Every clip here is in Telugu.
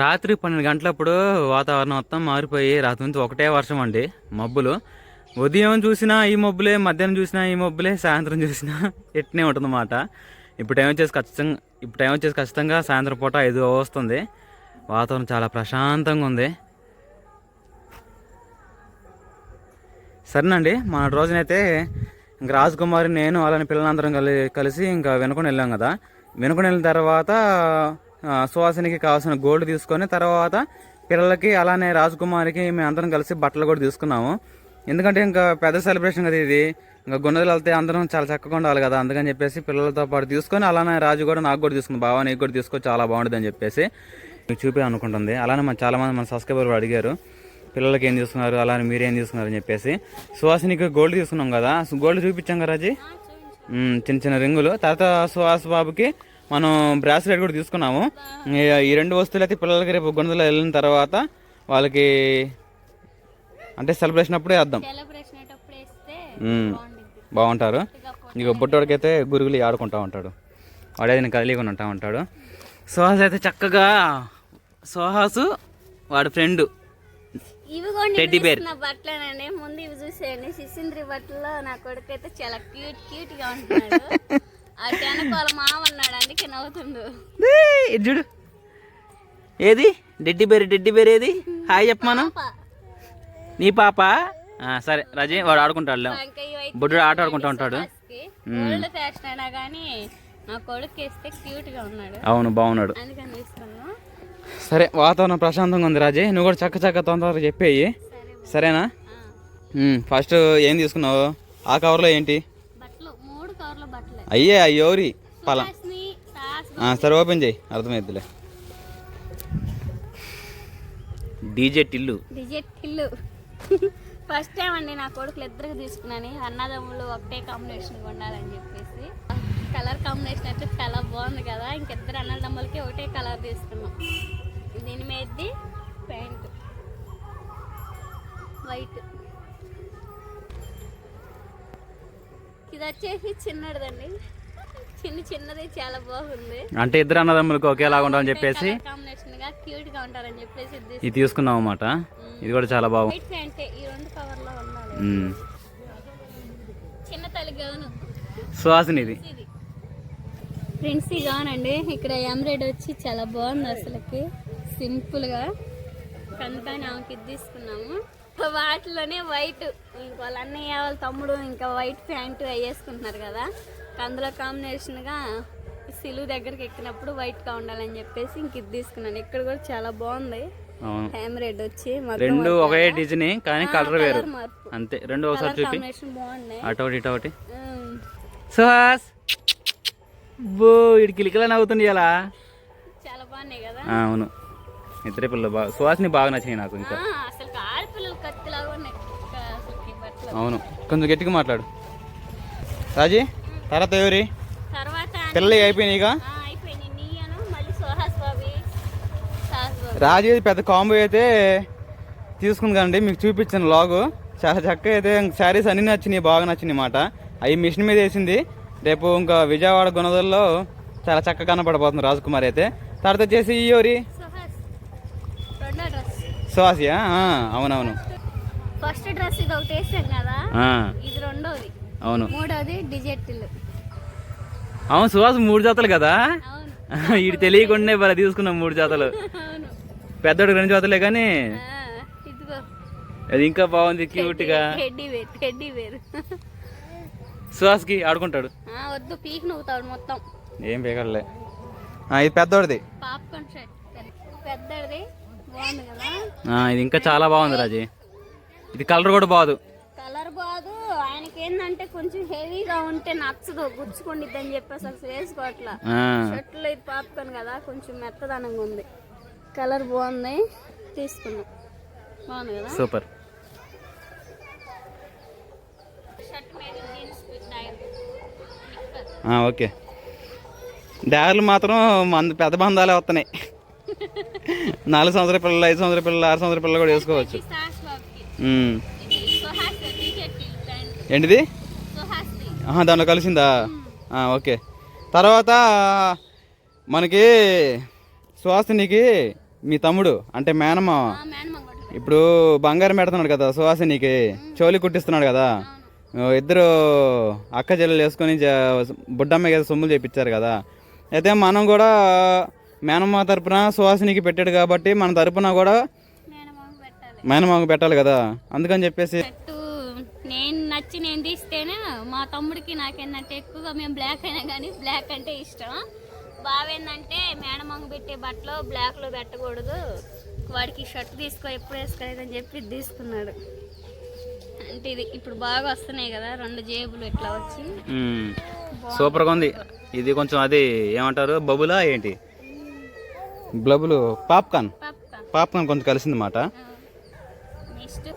రాత్రి పన్నెండు గంటలప్పుడు వాతావరణం మొత్తం మారిపోయి రాత్రి నుంచి ఒకటే వర్షం అండి మబ్బులు. ఉదయం చూసినా ఈ మబ్బులే మధ్యాహ్నం చూసినా ఈ మబ్బులే సాయంత్రం చూసినా ఎట్నే ఉంటుందన్నమాట. ఇప్పుడు టైం వచ్చేసి ఖచ్చితంగా ఇప్పుడు టైం వచ్చేసి ఖచ్చితంగా సాయంత్రం పూట ఐదు వస్తుంది. వాతావరణం చాలా ప్రశాంతంగా ఉంది. సరేనండి మన రోజునైతే ఇంక రాజకుమారి నేను అలానే పిల్లలందరం కలి కలిసి ఇంకా వెనుకొని వెళ్ళాం కదా. వెనుకొని వెళ్ళిన తర్వాత ఆ, సుహాసినికి కావాల్సిన గోల్డ్ తీసుకొని తర్వాత పిల్లలకి అలానే రాజకుమారికి మేము అందరం కలిసి బట్టలు కూడా తీసుకున్నాము. ఎందుకంటే ఇంకా పెద్ద సెలబ్రేషన్ కదా ఇది. ఇంకా గున్నదలు వెళ్తే అందరం చాలా చక్కగా ఉండాలి కదా. అందుకని చెప్పేసి పిల్లలతో పాటు తీసుకొని అలానే రాజు కూడా నాకు కూడా తీసుకుంది. బావ నీకు కూడా తీసుకో చాలా బాగుంటుంది అని చెప్పేసి మీకు చూపి అనుకుంటుంది. అలానే మన చాలా మంది మన సబ్స్క్రైబర్ అడిగారు పిల్లలకి ఏం తీసుకున్నారు అలానే మీరు ఏం తీసుకున్నారు అని చెప్పేసి. సుహాసినికి గోల్డ్ తీసుకున్నాం కదా. గోల్డ్ చూపించాం కదా రాజీ? చిన్న చిన్న రింగులు. తర్వాత సుహాస్ బాబుకి మనం బ్రాస్లెట్ కూడా తీసుకున్నాము. ఈ- రెండు వస్తువులు అయితే పిల్లలకి రేపు గుండెలో వెళ్ళిన తర్వాత వాళ్ళకి అంటే సెలబ్రేషన్ అప్పుడే బాగుంటుంది బాగుంటారు. ఇక బుట్టోడికైతే గురుగులు ఆడుకుంటా ఉంటాడు. వాడే నేను కదిలీకొని ఉంటా ఉంటాడు. సుహాస్ అయితే చక్కగా సుహాసు వాడి ఫ్రెండ్. నా బట్టలేనండి ముందు ఇవి చూసేయండి. సిసింద్రి బట్టలో నా కొడుకు అయితే చాలా క్యూట్ క్యూట్గా ఉంటున్నాడు. మామ అందుకే నవ్వుతుండు. చూడు. ఏది? డెడ్డి బేరి డెడ్డి బేరి ఏది? హాయ్ చెప్పమాను పాప. నీ పాప? సరే రాజీ వాడు ఆడుకుంటాడు బుడ్డు ఆట ఆడుకుంటా ఉంటాడు. అవును బాగున్నాడు. సరే వాతావరణం ప్రశాంతంగా ఉంది రాజీ. నువ్వు కూడా చక్క చక్క తొందరగా చెప్పేయి. సరే సరేనా? ఫస్ట్ ఏం తీసుకున్నావు? ఆ కవర్లో ఏంటి బట్టలు మూడు కవర్ల బట్టలే అయ్యే అయ్యోరి పలం. సరే ఓపెన్ చేయి. అర్థమైద్దిలే డీజే టిల్లు. డిజెట్ ఇల్లు ఫస్ట్ టైం అండి నా కొడుకులు ఇద్దరికి తీసుకున్నాను. అన్నదమ్ములు ఒకటే కాంబినేషన్ ఉండాలని చెప్పేసి. కలర్ కాంబినేషన్ అయితే చాలా బాగుంది కదా. ఇంకిద్దరు అన్నదమ్ములకి ఒకటే కలర్ తీసుకున్నాం. దీని మీదది ప్యాంట్. వైట్. ఇది వచ్చేసి చిన్నదండి చిన్న చిన్నది చాలా బాగుంది. అంటే ఇద్దరు అన్నదమ్ములకు ఒకేలాగా ఉండాలని చెప్పేసి కాంబినేషన్గా క్యూట్గా ఉంటారని చెప్పేసి ఇది తీసుకున్నాం అన్నమాట. ఇది కూడా చాలా బాగుంది ప్యాంటే ఈ రెండు కవర్లో ఉండాలి. చిన్న తల్లి గౌను. సుహాసిని ఇది. ఇది. ప్రిన్సీ గౌన్ అండి ఇక్కడ ఎంబ్రాయిడ్ వచ్చి చాలా బాగుంది అసలుకి. సింపుల్గా. కనుకని ఆమెకి ఇది తీసుకున్నాము. వాటిలోనే వైట్ వాళ్ళ అన్నయ్య వాళ్ళ తమ్ముడు ఇంకా వైట్ ప్యాంట్ వేసుకుంటున్నారు కదా. అందులో కాంబినేషన్గా సిలువు దగ్గరికి ఎక్కినప్పుడు వైట్గా ఉండాలని చెప్పేసి ఇంక ఇది తీసుకున్నాను. ఇక్కడ కూడా చాలా బాగుంది. ఎంబ్రాయిడ్ వచ్చి రెండు ఒకే డిజైన్ కానీ కలర్ వేరు. అంతే. రెండు ఒకసారి చూపి. కాంబినేషన్ బాగున్నాయి అటు ఒకటి ఇటు ఒకటి. ఉమ్. సుహాస్! బో ఇటు కిలికలా నవ్వుతుంది ఇలా. చాలా బాగున్నాయి కదా. అవును. ఇద్దరే పిల్లలు బాగా సుహాస్ని బాగా నచ్చినాయి నాకు ఇంకా. అవును. కొంచెం గట్టిగా మాట్లాడు. రాజీ తర్వాత ఎవరి? పిల్లలు అయిపోయినాయి రాజీ పెద్ద కాంబో అయితే తీసుకుంది కదండి. మీకు చూపించాను లాగు. చాలా చక్కగా అయితే శారీస్ అన్ని నచ్చినాయి బాగా నచ్చినాయి మాట అవి మిషన్ మీద వేసింది. రేపు ఇంకా విజయవాడ గుణదల్లో చాలా చక్కగా కనపడబోతుంది రాజకుమారి అయితే. తర్వాత వచ్చేసి ఈ ఎవరి? సుహాసియా? అవునవును. ఫస్ట్ డ్రెస్ ఇది ఒకటి వేసాం కదా? ఇది రెండోది. అవును. మూడోది డిజెట్లు అవును సుహాస్ మూడు జాతలు కదా? ఇది తెలియకుండా మరి తీసుకున్నాం మూడు జాతలు. అవును. పెద్దోడికి రెండు జాతలే కానీ అది ఇంకా బాగుంది వేర్ టెడ్డీ వేర్. సుహాస్కి ఆడుకుంటాడు. వద్దు పీక్ నవ్వుతాడు మొత్తం. ఏం పేగలే ఇది పెద్దోడిది. Popcorn shirt. పెద్దది. బాగుంది కదా? ఆ, ఇది ఇంకా చాలా బాగుంది రాజీ. ఇది కలర్ కూడా బాగుంది కలర్ బాదు. ఆయనకి ఏంటంటే కొంచెం హెవీగా ఉంటే నచ్చదు. గుచ్చుకుండిద్ది అని చెప్పేసి అసలు వేసుకోవట్లా షర్ట్లో ఇది పాప్కార్న్ కదా కొంచెం మెత్తదనంగా ఉంది. కలర్ బాగుంది. తీసుకున్నాం బాగుంది కదా? సూపర్. ఓకే. డార్లు మాత్రం మంద పెద్ద బంధాలే వస్తున్నాయి నాలుగు సంవత్సరాల పిల్లలు ఐదు సంవత్సరాల పిల్లలు ఆరు సంవత్సరాల పిల్లలు కూడా వేసుకోవచ్చు. ఏంటిది? దాంట్లో కలిసిందా? ఓకే. తర్వాత మనకి సుహాసినికి మీ తమ్ముడు అంటే మేనమామ ఇప్పుడు బంగారం పెడుతున్నాడు కదా సుహాసినికి చోలి కుట్టిస్తున్నాడు కదా. ఇద్దరు అక్క చెల్లెలు వేసుకొని బుడ్డమ్మ కదా సొమ్ములు చేపించారు కదా. అయితే మనం కూడా మేనమ్మ తరపున సుహాసినికి పెట్టాడు కాబట్టి మన తరపున కూడా మేనమామకు పెట్టాలి కదా? అందుకని చెప్పేసి నేను నచ్చి నేను తీస్తేనే మా తమ్ముడికి నాకేందంటే ఎక్కువగా మేము బ్లాక్ అయినా కానీ బ్లాక్ అంటే ఇష్టం. బావేందంటే మేనమామ పెట్టే బట్టలు బ్లాక్లో పెట్టకూడదు. వాడికి షర్ట్ తీసుకో ఎప్పుడు వేసుకోలేదని చెప్పి తీసుకున్నాడు అంటే ఇది ఇప్పుడు బాగా వస్తున్నాయి కదా రెండు జేబులు ఇట్లా వచ్చి. సూపర్గా ఉంది. ఇది కొంచెం అది ఏమంటారు? బబులా ఏంటి? బబులు పాప్కార్న్. పాప పాప్కార్న్ కొంచెం కలిసింది మాట. నెక్స్ట్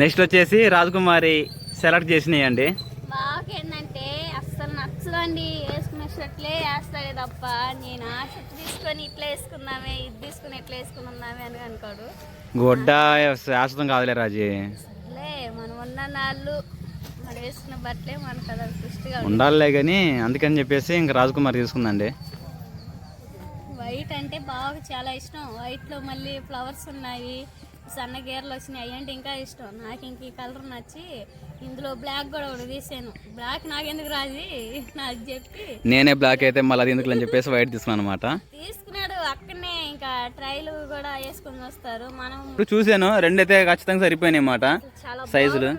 నెక్స్ట్ వచ్చేసి రాజకుమారి సెలెక్ట్ చేసినాయండి. మాకేందంటే అస్సలు నచ్చదండి వేసుకున్న షర్ట్లే వేస్తాడే తప్ప. నేను ఆ షర్ట్ తీసుకొని ఇట్లా వేసుకుందామే ఇది తీసుకుని ఇట్లా వేసుకుందామే అని అనుకోడు. గుడ్డ శాశ్వతం కాదులే రాజీ. లే మనం ఉన్న నాళ్ళు మరి వేసుకున్న బట్టలే మనకు అది ఉండాలిలే కానీ అందుకని చెప్పేసి ఇంకా రాజకుమారి తీసుకుందండి. వైట్ అంటే బాగా చాలా ఇష్టం. వైట్లో మళ్ళీ ఫ్లవర్స్ ఉన్నాయి సన్న గేర్లు వచ్చినాయి అంటే ఇంకా ఇష్టం. నాకు ఇంక ఈ కలర్ నచ్చి ఇందులో బ్లాక్ కూడా ఒకటి తీసాను. బ్లాక్ నాకెందుకు రాజీ? నాకు చెప్పి. నేనే బ్లాక్ అయితే మళ్ళీ అది ఎందుకు అని చెప్పేసి వైట్ తీసుకున్నాను అనమాట తీసుకున్నాడు అక్కడనే ఇంకా ట్రైలు కూడా వేసుకొని వస్తారు. మనం ఇప్పుడు చూశాను రెండైతే ఖచ్చితంగా సరిపోయినాయి అన్నమాట సైజులు?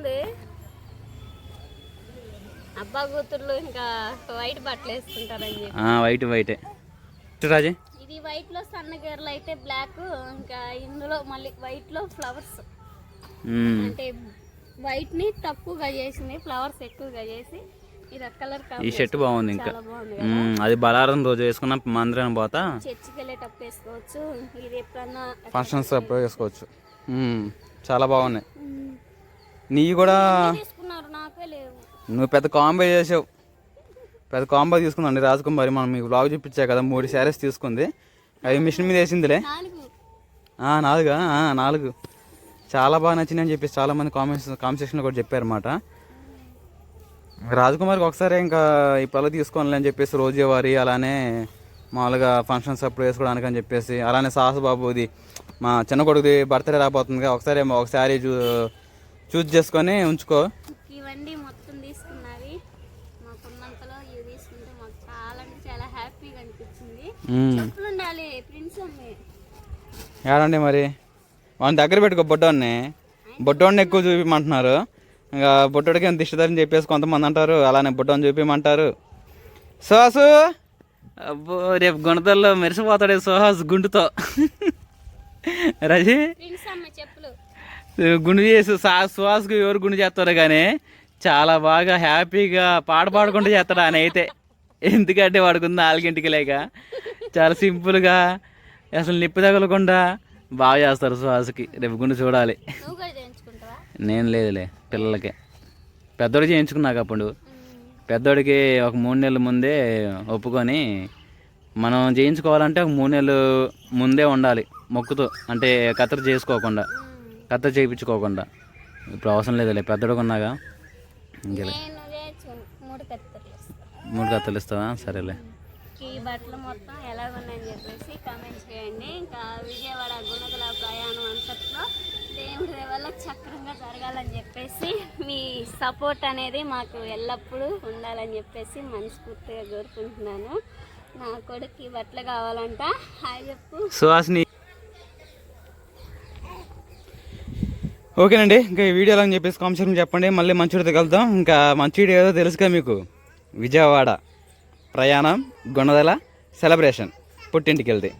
అబ్బా కూతుర్లు ఇంకా వైట్ బట్టలు వేసుకుంటారని వైట్ వైటే. రాజీ. ఇది వైట్లో సన్న గేర్లు అయితే బ్లాక్ ఇంకా ఇందులో మళ్ళీ వైట్లో ఫ్లవర్స్. అంటే వైట్ని తక్కువగా చేసింది ఫ్లవర్స్ ఎక్కువగా చేసి ఈ షర్ట్ బాగుంది ఇంకా. చాలా బాగుంది మ్మ్. అది బలారం రోజు వేసుకున్న మందిరం పోతా. చర్చికి వెళ్ళేటప్పుడు వేసుకోవచ్చు ఇది ఎప్పుడన్నా ఫంక్షన్స్ అప్పుడు వేసుకోవచ్చు. చాలా బాగున్నాయి. నీవి కూడా నువ్వు పెద్ద కాంబో చేసావు. పెద్ద కాంబో తీసుకుందండి రాజకుమారి మనం మీకు బ్లాగ్ చూపించా కదా. మూడు శారీస్ తీసుకుంది. అవి మిషన్ మీద వేసిందిలే. నాలుగు. నాలుగా? చాలా బాగా నచ్చింది అని చెప్పేసి చాలా మంది కామెంట్స్ కామెంట్ సెక్షన్లో కూడా చెప్పారన్నమాట. రాజకుమారికి ఒకసారి ఇంకా ఈ పళ్ళు తీసుకోవాలి అని చెప్పేసి రోజువారీ అలానే మామూలుగా ఫంక్షన్స్ అప్పుడు వేసుకోవడానికి అని చెప్పేసి అలానే సాహస బాబుది మా చిన్న కొడుకుది బర్త్డే రాబోతుంది ఒకసారి ఒక శారీ చూ చూస్ చేసుకొని ఉంచుకో ఇవన్నీ మొత్తం తీసుకున్నవి మాకున్నంతలో ఇవి తీసుకుంటే మాకు చాలా అంటే చాలా హ్యాపీగా అనిపించింది మ్మ్. చెప్పులు ఉండాలి ప్రిన్స్ అమ్మి ఏడండి మరి? వాళ్ళని దగ్గర పెట్టుకో బొడ్డోడిని. బొడ్డోడిని ఎక్కువ చూపిమంటున్నారు. ఇంకా బొట్టోడికి ఎంత ఇష్టదని చెప్పేసి కొంతమంది అంటారు అలానే బొడ్డోని చూపిమంటారు. సుహాసు? అబ్బో రేపు గుణతల్లో మెరిసిపోతాడే సుహాస్ గుండుతో. రజీ? గుండు చేసి సా సుహాస్కి ఎవరు గుండు చేస్తారో కానీ చాలా బాగా హ్యాపీగా పాట పాడుకుంటూ చేస్తాడు ఆయన అయితే. ఎందుకంటే వాడుకుంది నాలుగింటికి లేక. చాలా సింపుల్గా అసలు నిప్పు తగలకుండా బాగా చేస్తారు సుహాస్కి రేపు గుండు చూడాలి. నేను లేదులే పిల్లలకే. పెద్దోడు చేయించుకున్నాక అప్పుడు. పెద్దోడికి ఒక మూడు నెలల ముందే ఒప్పుకొని మనం చేయించుకోవాలంటే ఒక మూడు నెలలు ముందే ఉండాలి మొక్కుతో. అంటే కత్తెర చేసుకోకుండా కత్తెర చేయించుకోకుండా. ఇప్పుడు అవసరం లేదులే పెద్దోడు కొన్నాగా ఇంకెలే. మూడు కత్తెలు ఇస్తావా? సరేలే. ఈ బట్టలు మొత్తం ఎలా ఉన్నాయని చెప్పేసి కామెంట్ చేయండి. ఇంకా విజయవాడ గుణగల ప్రయాణం అంతట్లో దేవుడి వల్ల చక్రంగా జరగాలని చెప్పేసి మీ సపోర్ట్ అనేది మాకు ఎల్లప్పుడూ ఉండాలని చెప్పేసి మనస్ఫూర్తిగా కోరుకుంటున్నాను. నా కొడుకు బట్టలు కావాలంట. హాయ్ చెప్పు. సుహాసిని. ఓకేనండి ఇంకా ఈ వీడియోలో అని చెప్పేసి కామెంట్ చెప్పండి. మళ్ళీ మంచి వీడియోతో కలుద్దాం. ఇంకా మంచి వీడియో ఏదో తెలుసుగా మీకు. విజయవాడ. ప్రయాణం గుణదల సెలబ్రేషన్. పుట్టింటికి వెళ్తే